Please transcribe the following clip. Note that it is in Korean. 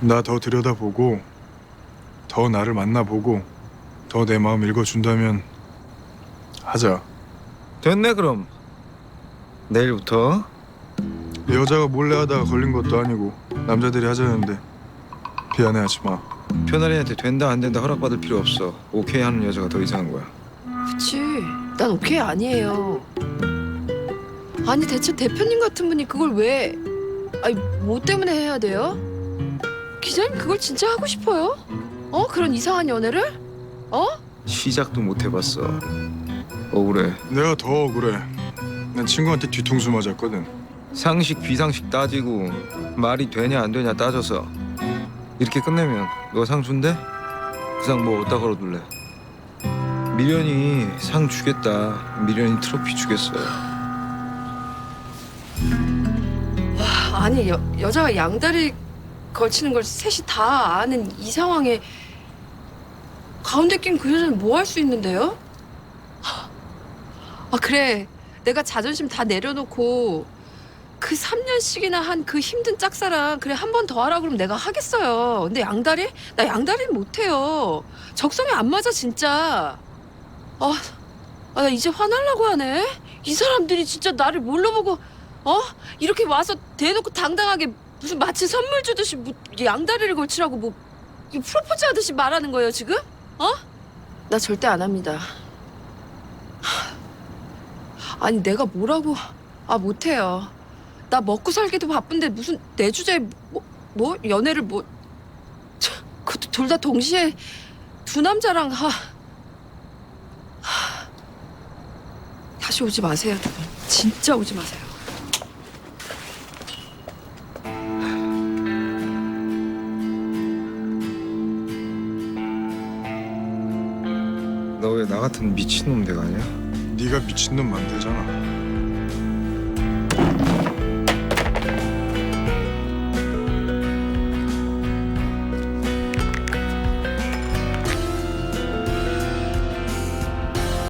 나 더 들여다보고 더 나를 만나보고 더 내 마음 읽어준다면 하자. 됐네 그럼 내일부터 여자가 몰래 하다가 걸린 것도 아니고 남자들이 하자는데 미안해하지 마. 표나리한테 된다 안 된다 허락받을 필요 없어 오케이 하는 여자가 더 이상한 거야 그치. 난 오케이 아니에요. 아니 대체 대표님 같은 분이 그걸 왜? 아니 뭐 때문에 해야 돼요? 기자님 그걸 진짜 하고 싶어요? 어 그런 이상한 연애를? 어? 시작도 못 해봤어 억울해 내가 더 억울해. 난 친구한테 뒤통수 맞았거든. 상식 비상식 따지고 말이 되냐 안 되냐 따져서 이렇게 끝내면 너상 준대? 그상 뭐 어디다 걸어둘래? 미련이 상 주겠다 미련이 트로피 주겠어 아니 여, 여자가 양다리 걸치는 걸 셋이 다 아는 이 상황에 가운데 낀 그 여자는 뭐 할 수 있는데요? 아 그래 내가 자존심 다 내려놓고 그 3년씩이나 한 그 힘든 짝사랑 그래 한 번 더 하라 그러면 내가 하겠어요 근데 양다리? 나 양다리는 못해요 적성에 안 맞아 진짜 아, 아, 나 이제 화날라고 하네 이 사람들이 진짜 나를 뭘로 보고 어? 이렇게 와서 대놓고 당당하게 무슨 마치 선물 주듯이 뭐 양다리를 걸치라고 뭐 이거 프로포즈 하듯이 말하는 거예요 지금? 어? 나 절대 안 합니다. 하, 아니 내가 뭐라고 아 못해요. 나 먹고 살기도 바쁜데 무슨 내 주제에 뭐, 뭐 연애를 뭐 그것도 둘다 동시에 두 남자랑 하, 하 다시 오지 마세요. 진짜 오지 마세요. 너 왜 나 같은 미친놈 대가 아니야? 네가 미친놈 만들잖아.